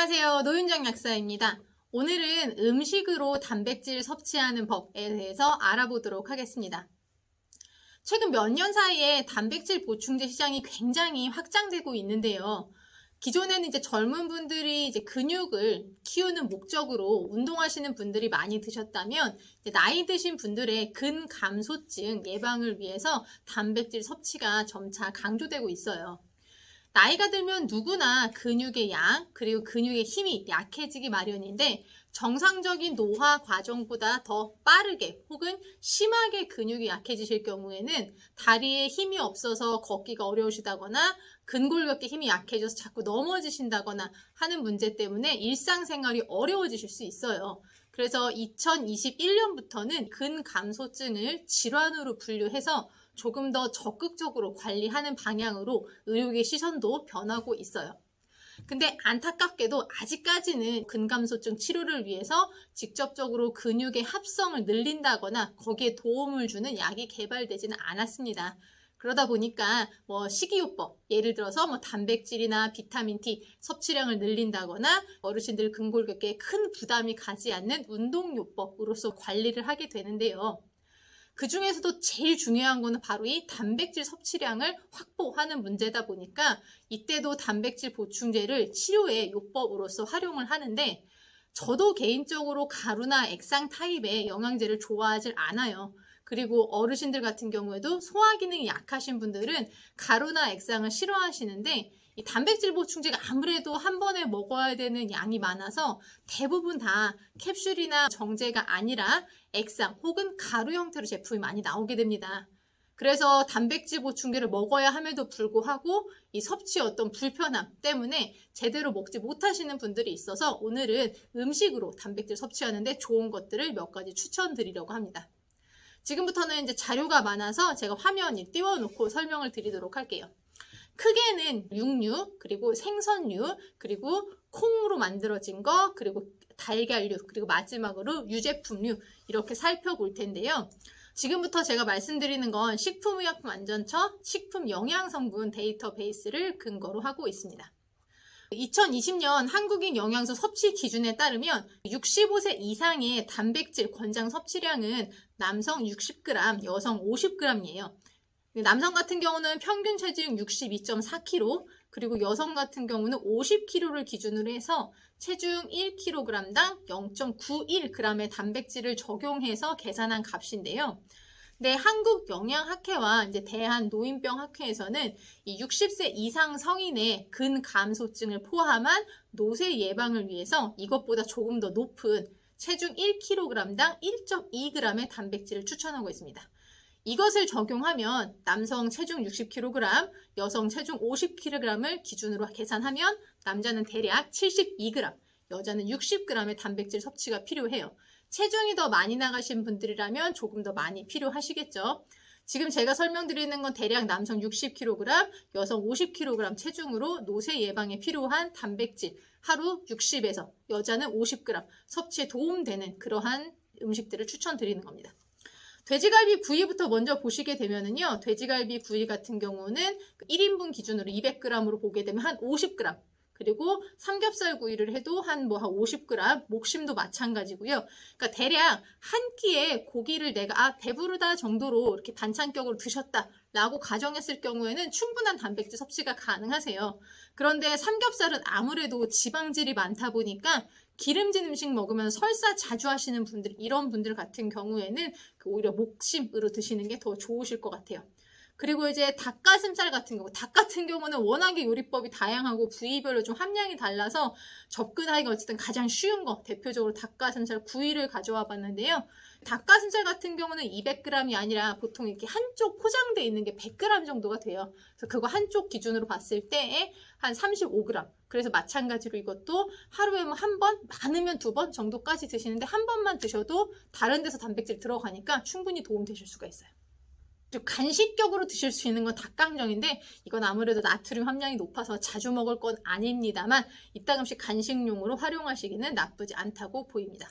안녕하세요. 노윤정 약사입니다. 오늘은 음식으로 단백질 섭취하는 법에 대해서 알아보도록 하겠습니다. 최근 몇 년 사이에 단백질 보충제 시장이 굉장히 확장되고 있는데요. 기존에는 이제 젊은 분들이 이제 근육을 키우는 목적으로 운동하시는 분들이 많이 드셨다면 나이 드신 분들의 근감소증 예방을 위해서 단백질 섭취가 점차 강조되고 있어요. 나이가 들면 누구나 근육의 양, 그리고 근육의 힘이 약해지기 마련인데 정상적인 노화 과정보다 더 빠르게 혹은 심하게 근육이 약해지실 경우에는 다리에 힘이 없어서 걷기가 어려우시다거나 근골격계 힘이 약해져서 자꾸 넘어지신다거나 하는 문제 때문에 일상생활이 어려워지실 수 있어요. 그래서 2021년부터는 근감소증을 질환으로 분류해서 조금 더 적극적으로 관리하는 방향으로 의료계 시선도 변하고 있어요. 근데 안타깝게도 아직까지는 근감소증 치료를 위해서 직접적으로 근육의 합성을 늘린다거나 거기에 도움을 주는 약이 개발되지는 않았습니다. 그러다 보니까 뭐 식이요법, 예를 들어서 뭐 단백질이나 비타민 T 섭취량을 늘린다거나 어르신들 근골격계에 큰 부담이 가지 않는 운동요법으로서 관리를 하게 되는데요. 그 중에서도 제일 중요한 거는 바로 이 단백질 섭취량을 확보하는 문제다 보니까 이때도 단백질 보충제를 치료의 요법으로서 활용을 하는데 저도 개인적으로 가루나 액상 타입의 영양제를 좋아하지 않아요. 그리고 어르신들 같은 경우에도 소화 기능이 약하신 분들은 가루나 액상을 싫어하시는데 이 단백질 보충제가 아무래도 한 번에 먹어야 되는 양이 많아서 대부분 다 캡슐이나 정제가 아니라 액상 혹은 가루 형태로 제품이 많이 나오게 됩니다. 그래서 단백질 보충제를 먹어야 함에도 불구하고 이 섭취 어떤 불편함 때문에 제대로 먹지 못하시는 분들이 있어서 오늘은 음식으로 단백질 섭취하는데 좋은 것들을 몇 가지 추천드리려고 합니다. 지금부터는 이제 자료가 많아서 제가 화면에 띄워놓고 설명을 드리도록 할게요. 크게는 육류, 그리고 생선류, 그리고 콩으로 만들어진 거, 그리고 달걀류, 그리고 마지막으로 유제품류 이렇게 살펴볼 텐데요. 지금부터 제가 말씀드리는 건 식품의약품안전처 식품영양성분 데이터베이스를 근거로 하고 있습니다. 2020년 한국인 영양소 섭취 기준에 따르면 65세 이상의 단백질 권장 섭취량은 남성 60g, 여성 50g이에요. 남성 같은 경우는 평균 체중 62.4kg, 그리고 여성 같은 경우는 50kg를 기준으로 해서 체중 1kg당 0.91g의 단백질을 적용해서 계산한 값인데요. 네, 한국 영양학회와 이제 대한 노인병학회에서는 이 60세 이상 성인의 근감소증을 포함한 노쇠 예방을 위해서 이것보다 조금 더 높은 체중 1kg당 1.2g의 단백질을 추천하고 있습니다. 이것을 적용하면 남성 체중 60kg, 여성 체중 50kg을 기준으로 계산하면 남자는 대략 72g, 여자는 60g의 단백질 섭취가 필요해요. 체중이 더 많이 나가신 분들이라면 조금 더 많이 필요하시겠죠. 지금 제가 설명드리는 건 대략 남성 60kg, 여성 50kg 체중으로 노쇠 예방에 필요한 단백질 하루 60에서 여자는 50g 섭취에 도움되는 그러한 음식들을 추천드리는 겁니다. 돼지갈비 구이부터 먼저 보시게 되면은요, 돼지갈비 구이 같은 경우는 1인분 기준으로 200g으로 보게 되면 한 50g, 그리고 삼겹살 구이를 해도 한 뭐한 50g, 목심도 마찬가지고요. 그러니까 대략 한 끼에 고기를 내가 아 배부르다 정도로 이렇게 반찬격으로 드셨다라고 가정했을 경우에는 충분한 단백질 섭취가 가능하세요. 그런데 삼겹살은 아무래도 지방질이 많다 보니까 기름진 음식 먹으면 설사 자주 하시는 분들 이런 분들 같은 경우에는 그 오히려 목심으로 드시는 게 더 좋으실 것 같아요. 그리고 이제 닭가슴살 같은 경우, 닭 같은 경우는 워낙에 요리법이 다양하고 부위별로 좀 함량이 달라서 접근하기가 어쨌든 가장 쉬운 거, 대표적으로 닭가슴살 구이를 가져와 봤는데요. 닭가슴살 같은 경우는 200g이 아니라 보통 이렇게 한쪽 포장되어 있는 게 100g 정도가 돼요. 그래서 그거 한쪽 기준으로 봤을 때한 35g. 그래서 마찬가지로 이것도 하루에 뭐 한 번, 많으면 두 번 정도까지 드시는데 한 번만 드셔도 다른 데서 단백질 들어가니까 충분히 도움 되실 수가 있어요. 간식격으로 드실 수 있는 건 닭강정인데 이건 아무래도 나트륨 함량이 높아서 자주 먹을 건 아닙니다만 이따금씩 간식용으로 활용하시기는 나쁘지 않다고 보입니다.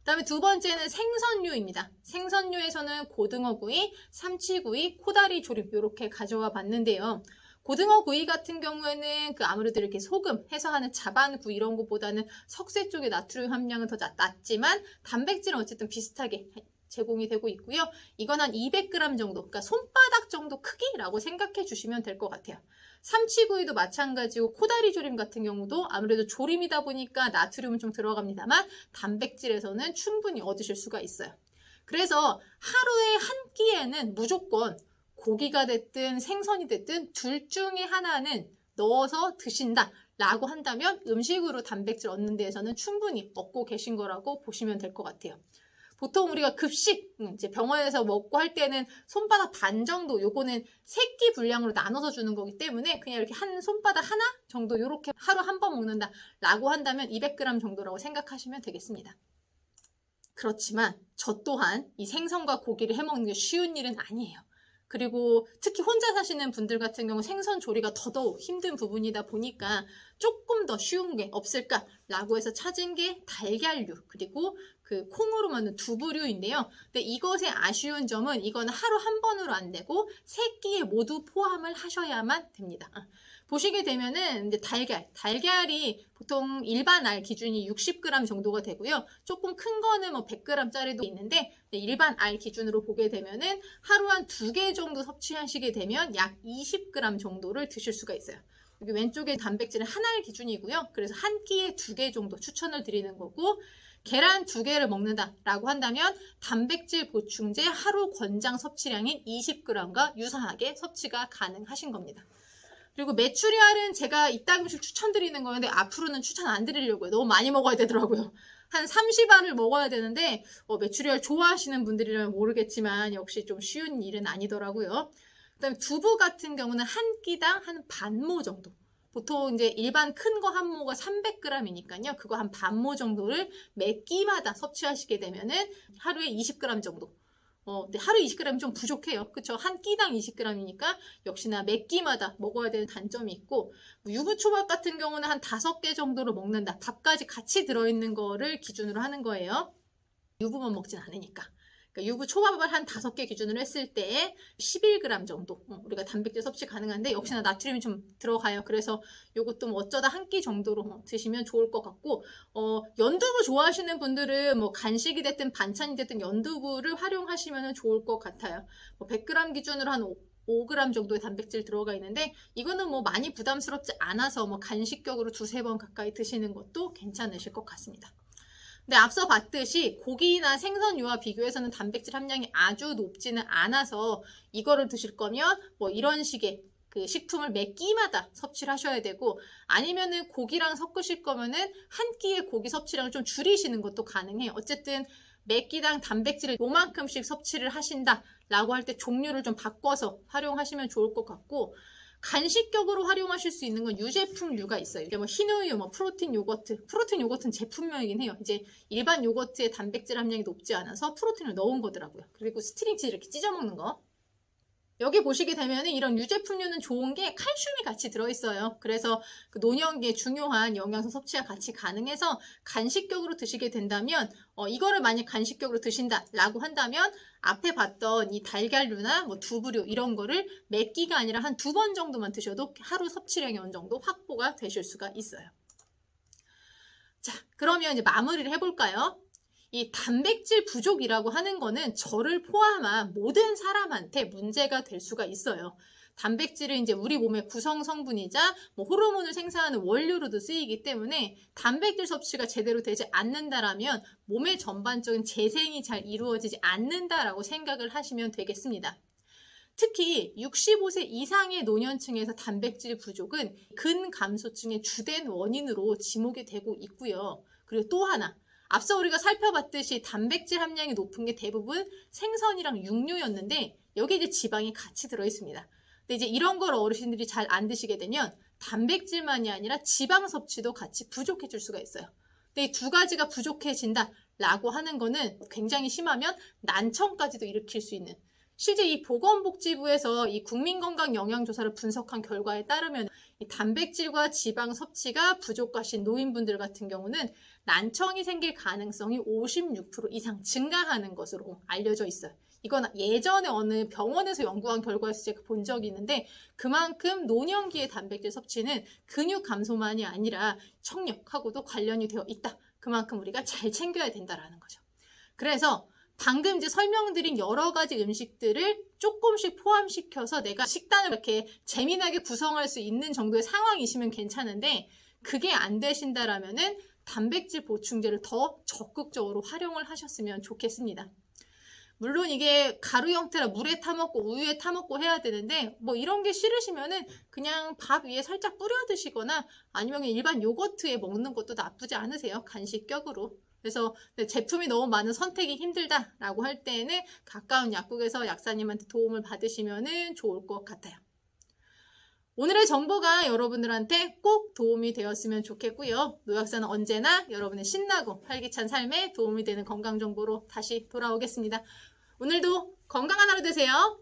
그 다음에 두 번째는 생선류입니다. 생선류에서는 고등어구이, 삼치구이, 코다리 조림 이렇게 가져와 봤는데요. 고등어 구이 같은 경우에는 그 아무래도 이렇게 소금 해서 하는 자반구 이런 것보다는 석쇠 쪽의 나트륨 함량은 더 낮- 낮지만 단백질은 어쨌든 비슷하게 제공이 되고 있고요. 이건 한 200g 정도, 그러니까 손바닥 정도 크기라고 생각해 주시면 될 것 같아요. 삼치구이도 마찬가지고 코다리 조림 같은 경우도 아무래도 조림이다 보니까 나트륨은 좀 들어갑니다만 단백질에서는 충분히 얻으실 수가 있어요. 그래서 하루에 한 끼에는 무조건 고기가 됐든 생선이 됐든 둘 중에 하나는 넣어서 드신다 라고 한다면 음식으로 단백질 얻는 데에서는 충분히 얻고 계신 거라고 보시면 될 것 같아요. 보통 우리가 급식 음, 이제 병원에서 먹고 할 때는 손바닥 반 정도 요거는 세끼 분량으로 나눠서 주는 거기 때문에 그냥 이렇게 한 손바닥 하나 정도 이렇게 하루 한 번 먹는다 라고 한다면 200g 정도라고 생각하시면 되겠습니다. 그렇지만 저 또한 이 생선과 고기를 해먹는 게 쉬운 일은 아니에요. 그리고 특히 혼자 사시는 분들 같은 경우 생선 조리가 더더욱 힘든 부분이다 보니까 조금 더 쉬운 게 없을까라고 해서 찾은 게 달걀류 그리고 그 콩으로 만든 두부류인데요. 근데 이것의 아쉬운 점은 이거는 하루 한 번으로 안 되고 세 끼에 모두 포함을 하셔야만 됩니다. 아, 보시게 되면은 이제 달걀, 달걀이 보통 일반 알 기준이 60g 정도가 되고요. 조금 큰 거는 뭐 100g짜리도 있는데 일반 알 기준으로 보게 되면은 하루 한 두 개 정도 섭취하시게 되면 약 20g 정도를 드실 수가 있어요. 여기 왼쪽에 단백질은 한 알 기준이고요. 그래서 한 끼에 두 개 정도 추천을 드리는 거고 계란 두 개를 먹는다라고 한다면 단백질 보충제 하루 권장 섭취량인 20g과 유사하게 섭취가 가능하신 겁니다. 그리고 메추리알은 제가 이따금씩 추천드리는 거였는데 앞으로는 추천 안 드리려고요. 너무 많이 먹어야 되더라고요. 한 30알을 먹어야 되는데 어, 메추리알 좋아하시는 분들이라면 모르겠지만 역시 좀 쉬운 일은 아니더라고요. 그다음에 두부 같은 경우는 한 끼당 한 반모 정도. 보통 이제 일반 큰 거 한 모가 300g이니까요. 그거 한 반모 정도를 매 끼마다 섭취하시게 되면은 하루에 20g 정도. 어, 근데 하루 20g이 좀 부족해요. 그쵸? 한 끼당 20g이니까 역시나 몇 끼마다 먹어야 되는 단점이 있고 뭐 유부초밥 같은 경우는 한 5개 정도로 먹는다. 밥까지 같이 들어있는 거를 기준으로 하는 거예요. 유부만 먹진 않으니까. 그러니까 유부 초밥을 한 5개 기준으로 했을 때 11g 정도 어, 우리가 단백질 섭취 가능한데 역시나 나트륨이 좀 들어가요. 그래서 이것도 뭐 어쩌다 한 끼 정도로 어, 드시면 좋을 것 같고 어, 연두부 좋아하시는 분들은 뭐 간식이 됐든 반찬이 됐든 연두부를 활용하시면 좋을 것 같아요. 뭐 100g 기준으로 한 5, 5g 정도의 단백질 들어가 있는데 이거는 뭐 많이 부담스럽지 않아서 뭐 간식격으로 두세 번 가까이 드시는 것도 괜찮으실 것 같습니다. 근데 앞서 봤듯이 고기나 생선류와 비교해서는 단백질 함량이 아주 높지는 않아서 이거를 드실 거면 뭐 이런 식의 그 식품을 매 끼마다 섭취를 하셔야 되고 아니면은 고기랑 섞으실 거면은 한 끼의 고기 섭취량을 좀 줄이시는 것도 가능해요. 어쨌든 매 끼당 단백질을 요만큼씩 섭취를 하신다라고 할 때 종류를 좀 바꿔서 활용하시면 좋을 것 같고 간식격으로 활용하실 수 있는 건 유제품류가 있어요. 이게 뭐 흰우유, 뭐 프로틴 요거트. 프로틴 요거트는 제품명이긴 해요. 이제 일반 요거트의 단백질 함량이 높지 않아서 프로틴을 넣은 거더라고요. 그리고 스트링치 이렇게 찢어 먹는 거. 여기 보시게 되면 이런 유제품류는 좋은 게 칼슘이 같이 들어있어요. 그래서 그 노년기에 중요한 영양소 섭취가 같이 가능해서 간식격으로 드시게 된다면 어, 이거를 만약 간식격으로 드신다라고 한다면 앞에 봤던 이 달걀류나 뭐 두부류 이런 거를 몇 끼가 아니라 한 두 번 정도만 드셔도 하루 섭취량이 어느 정도 확보가 되실 수가 있어요. 자, 그러면 이제 마무리를 해볼까요? 이 단백질 부족이라고 하는 거는 저를 포함한 모든 사람한테 문제가 될 수가 있어요. 단백질은 이제 우리 몸의 구성 성분이자 뭐 호르몬을 생산하는 원료로도 쓰이기 때문에 단백질 섭취가 제대로 되지 않는다라면 몸의 전반적인 재생이 잘 이루어지지 않는다라고 생각을 하시면 되겠습니다. 특히 65세 이상의 노년층에서 단백질 부족은 근감소증의 주된 원인으로 지목이 되고 있고요. 그리고 또 하나 앞서 우리가 살펴봤듯이 단백질 함량이 높은 게 대부분 생선이랑 육류였는데 여기 이제 지방이 같이 들어 있습니다. 근데 이제 이런 걸 어르신들이 잘 안 드시게 되면 단백질만이 아니라 지방 섭취도 같이 부족해질 수가 있어요. 근데 이 두 가지가 부족해진다 라고 하는 거는 굉장히 심하면 난청까지도 일으킬 수 있는 실제 이 보건복지부에서 이 국민건강 영양조사를 분석한 결과에 따르면 이 단백질과 지방 섭취가 부족하신 노인분들 같은 경우는 난청이 생길 가능성이 56% 이상 증가하는 것으로 알려져 있어요. 이건 예전에 어느 병원에서 연구한 결과에서 제가 본 적이 있는데 그만큼 노년기의 단백질 섭취는 근육 감소만이 아니라 청력하고도 관련이 되어 있다. 그만큼 우리가 잘 챙겨야 된다라는 거죠. 그래서 방금 이제 설명드린 여러 가지 음식들을 조금씩 포함시켜서 내가 식단을 이렇게 재미나게 구성할 수 있는 정도의 상황이시면 괜찮은데 그게 안 되신다라면은 단백질 보충제를 더 적극적으로 활용을 하셨으면 좋겠습니다. 물론 이게 가루 형태라 물에 타먹고 우유에 타먹고 해야 되는데 뭐 이런 게 싫으시면은 그냥 밥 위에 살짝 뿌려 드시거나 아니면 일반 요거트에 먹는 것도 나쁘지 않으세요. 간식 격으로. 그래서 네, 제품이 너무 많은 선택이 힘들다라고 할 때에는 가까운 약국에서 약사님한테 도움을 받으시면 좋을 것 같아요. 오늘의 정보가 여러분들한테 꼭 도움이 되었으면 좋겠고요. 노약사는 언제나 여러분의 신나고 활기찬 삶에 도움이 되는 건강 정보로 다시 돌아오겠습니다. 오늘도 건강한 하루 되세요.